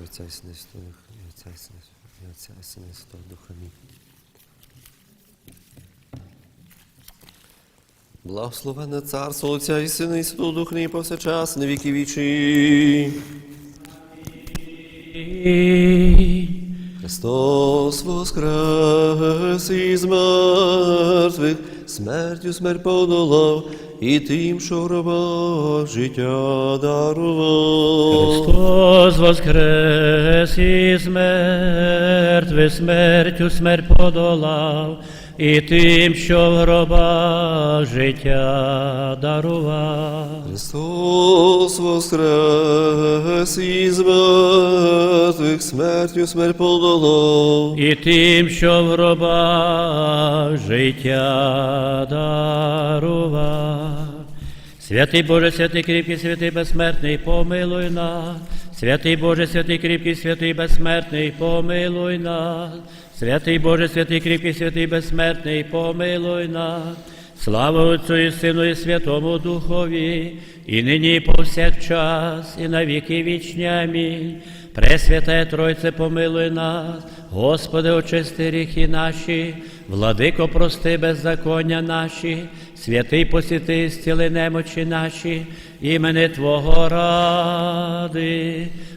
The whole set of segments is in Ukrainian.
і Отця і Сина і Отця і Сина і Отця і Сина Святого Духа. Амінь. Благословенне царство Отця і Сина і Святого Духа, нині повсякчас, віки вічі. Христос воскрес із мертвих, смертю смерть подолав, і тим, що гроба життя дарував. Христос воскрес і смерть, ви смертю смерть подолав, і тим, що в гроба життя дарував. Христос воскрес із мертвих, смертю смерть подолав. І тим, що в гроба життя дарував. Святий Боже, святий кріпкий, святий безсмертний, помилуй нас. Святий Боже, святий кріпкий, святий безсмертний, помилуй нас. Святий Боже, святий кріпкий, святий безсмертний, помилуй нас. Слава Отцю і Сину і Святому Духові, і нині і повсякчас, і на віки вічні. Амінь. Пресвятая Тройце, помилуй нас, Господи, очисти гріхи наші, владико, прости беззаконня наші, святий посіти, зціли немочі наші, імени Твого ради.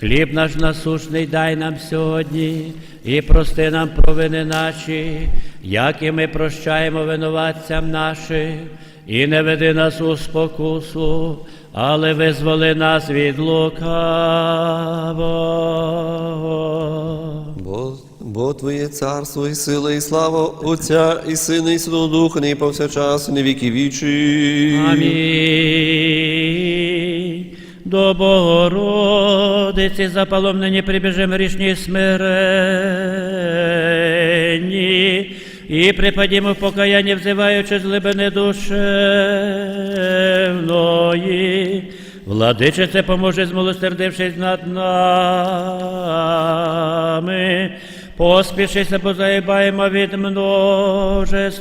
Хліб наш насушний дай нам сьогодні, і прости нам провини наші, як і ми прощаємо винуватцям нашим, і не веди нас у спокусу, але визволи нас від лукавого. Бо, бо Твоє царство і сила, і слава Отця і Сина, і Святого Духа, нині повсякчас, і на віки вічі. Амінь. До Богородиці запалом нині прибіжим грішні смиренні, і припадімо в покаяння, взиваючи з глибини душевної. Владичице, поможе, змилосердившись над нами. Поспішися, бо заїбаємо від множества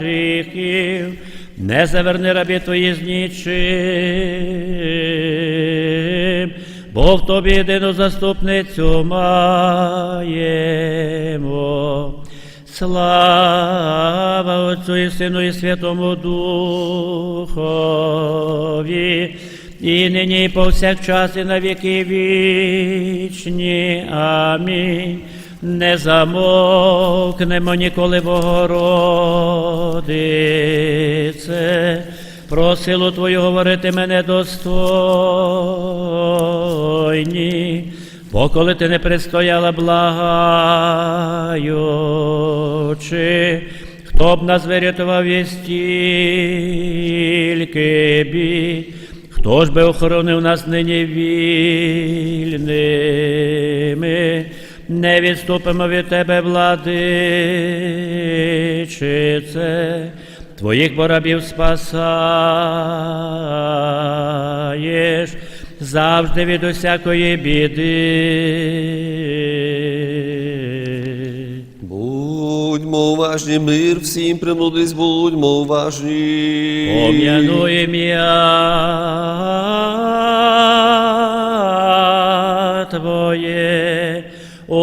гріхів. Не заверни рабі твої з нічим, бо в тобі єдину заступницю маємо. Слава Отцю і Сину і Святому Духові, і нині, і повсякчас, і на віки вічні. Амінь. Не замовкнемо ніколи Богородице, про силу Твою говорити мене достойні, бо коли ти не пристояла благаючи, хто б нас вирятував є стільки бід, хто ж би охоронив нас нині вільними, не відступимо від тебе, владичице, твоїх борабів спасаєш завжди від усякої біди. Будьмо уважні, мир всім примудрість, будьмо уважні. Пом'януєм я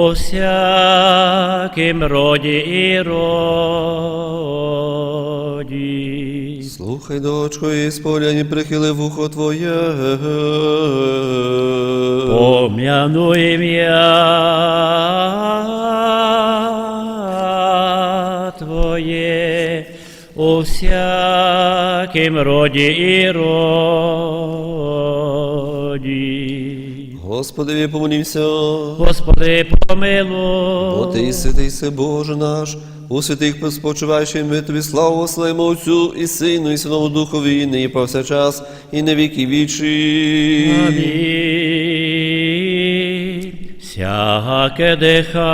у всяким роді і роді. Слухай, дочко, і споляні прихили вухо Твоє. Пом'януєм я Твоє у всяким роді і роді. Господи, помолімся. Господи, Бо помилуй. Ти святий се Боже наш, у святих спочиваючи, ми тобі славу славимо Отцю і Сину, і Святому Духові, і нині повсякчас, і на віки вічі. Амінь. Всяке дихання,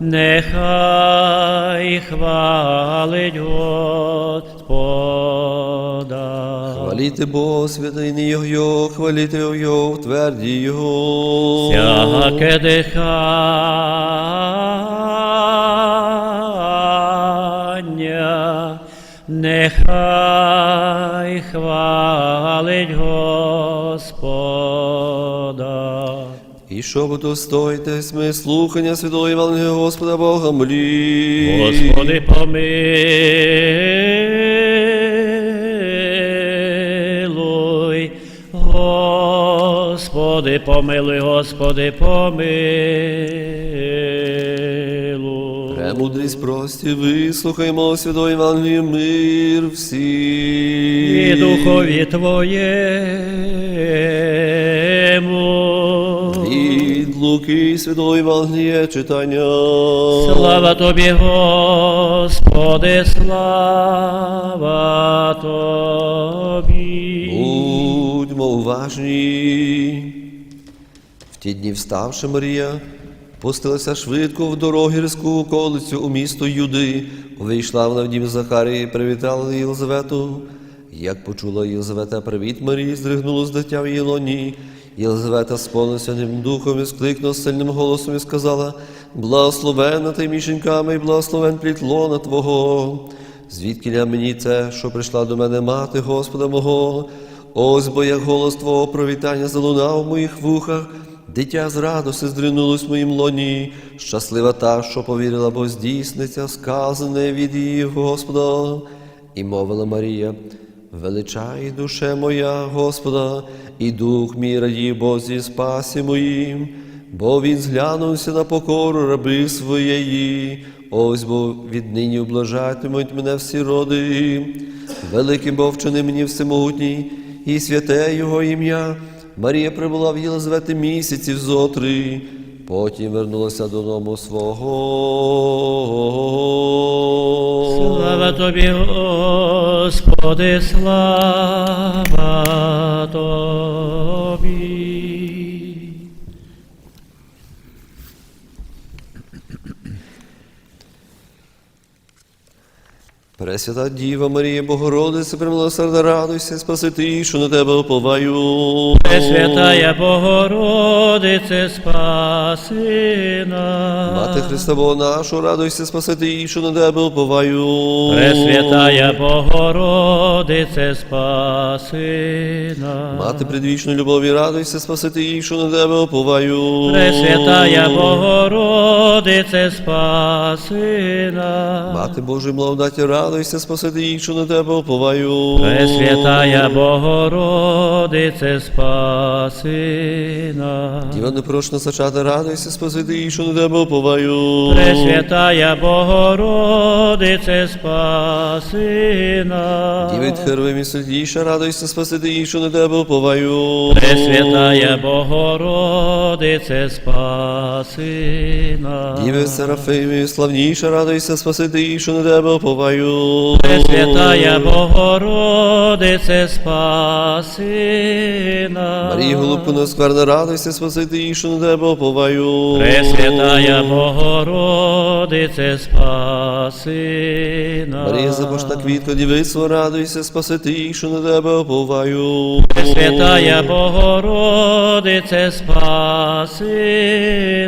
нехай хвалить Господа. Хваліте Бога, святий Його, хваліте Його, тверді Його. Всяке дихання, нехай хвалить Господа. І що ви достоїтесь ми слухання святого Євангелія Господа Бога млі. Господи, помилуй, Господи, помилуй, Господи, помилуй. Премудрість прості, вислухаймо святого Євангелія мир всім. І духові Твоєму. Від Луки святого Євангелія читання. Слава Тобі, Господи, слава Тобі. Будьмо уважні. В ті дні вставши Марія, пустилася швидко в дорогу гірську околицю у місто Юди. Вийшла вона в дім Захарії привітала Єлизавету. Як почула Єлизавета привіт Марії, здригнуло дитя в її лоні. Єлизавета сповнилася ним духом і скликнула сильним голосом і сказала: Благословенна ти між і благословен плід лона Твого. Звідки мені це, що прийшла до мене мати Господа мого? Ось бо як голос Твого провітання залунав в моїх вухах, дитя з радости здринулось в моїм лоні, щаслива та, що повірила, бо здійсниться сказане від її Господа. І мовила Марія, величай душе моя Господа, і дух мій радій Бозі спасі моїм, бо він зглянувся на покору раби своєї. Ось бо віднині облажатимуть мене всі роди. Великий Бог вчини мені всемогутній, і святе Його ім'я. Марія прибула в Єлизавети місяців зо три, потім вернулася додому свого. Слава Тобі, Господи, слава Тобі. Пресвята Діва Марія Богородице, примилосердна радуйся, спасити, що на тебе оповаю. Пресвятая Богородице, спаси нас. Мати Христа Бога нашу, радуйся, спасити, що на тебе оповаю. Пресвятая Богородице, спаси нас. Мати предвічної любові, радуйся, спасити, що на тебе оповаю. Пресвятая Богородице, спаси нас. Мати Божої благодаті, радуйся, спасити, що на тебе оповаю. Пресвятая Богородице, спаси нас. Діва непрошна зачата, радуйся, спасити, що на тебе оповаю. Пресвятая Богородице, спаси нас. Діва від Херувимі святіша, радуйся, спасити, що на тебе оповаю. Пресвятая Богородице, спаси нас. Діви Серафимі, славніша, радуйся, спасити, що на тебе оповаю. Пресвятая Богородице, спаси нас. Марія, голубку наскверна, радуйся, спасити, що на тебе оповаю. Пресвятая Богородице, спаси нас. Марія, запашна квітка, дівицтво, радуйся, спасити, що на тебе оповаю. Пресвятая Богородице, спаси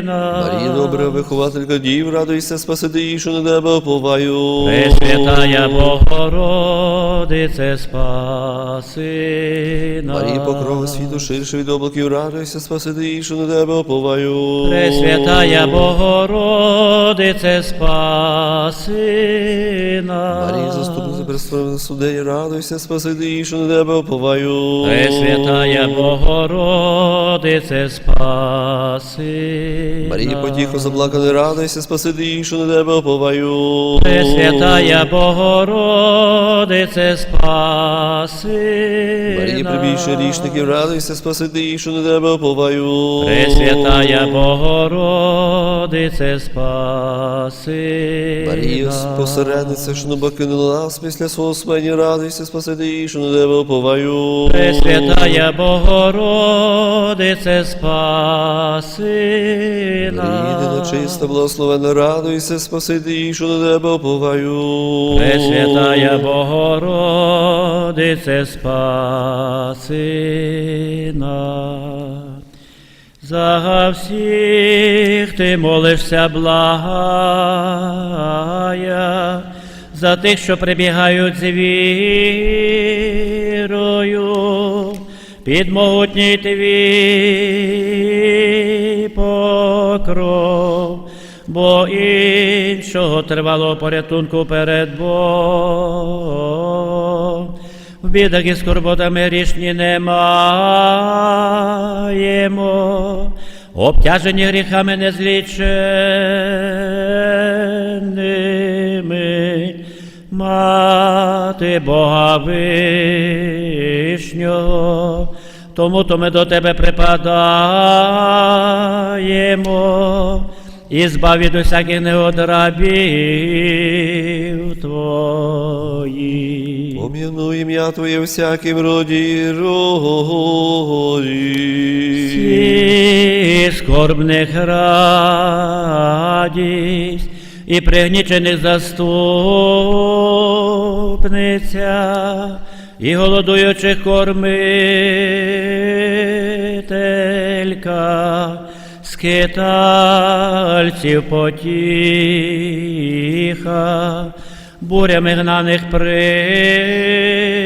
нас. Марія, добра вихователька дів, радуйся, спасити, що на тебе оповаю. Пресвятая Богородице, спаси нас. Марія, покрова світу, ширше від облаків, радуйся, спасити, що на тебе оповаю. Пресвятая Богородице, спаси нас. Марія, заступниця перестроєна судей, радуйся, спасити, що на тебе оповаю. Пресвятая Богородице, спаси Марія, нас. потіху заплаканий, радуйся, спасити, що на тебе оповаю. Пресвятая Богородице, спаси Марія, нас. прибільше річників, радуйся, спасити, що на тебе оповаю. Пресвятая Богородице, спаси Марія, посередниця, що не покинула нас після свого смерті, радуйся, спасити, що на тебе уповаю. Пресвятая Богородице, спаси нас. чиста, благословена, радуйся, спасити, що на тебе уповаю. Пресвятая Богородице, спаси нас. За всіх ти молишся, благая, за тих, що прибігають з вірою, під могутній твій покров, бо іншого тривалого порятунку перед Богом. В бідах і скорботами рішні не маємо, обтяжені гріхами незліченими, мати Бога Вишнього, тому то ми до тебе припадаємо і збав від усяких негод рабів твоїх. Пом'яну ім'я Твоє всяким роді роді. І скорбних радість, і пригнічених заступниця, і голодуючих кормителька, скитальців потіха, бурями гнаних при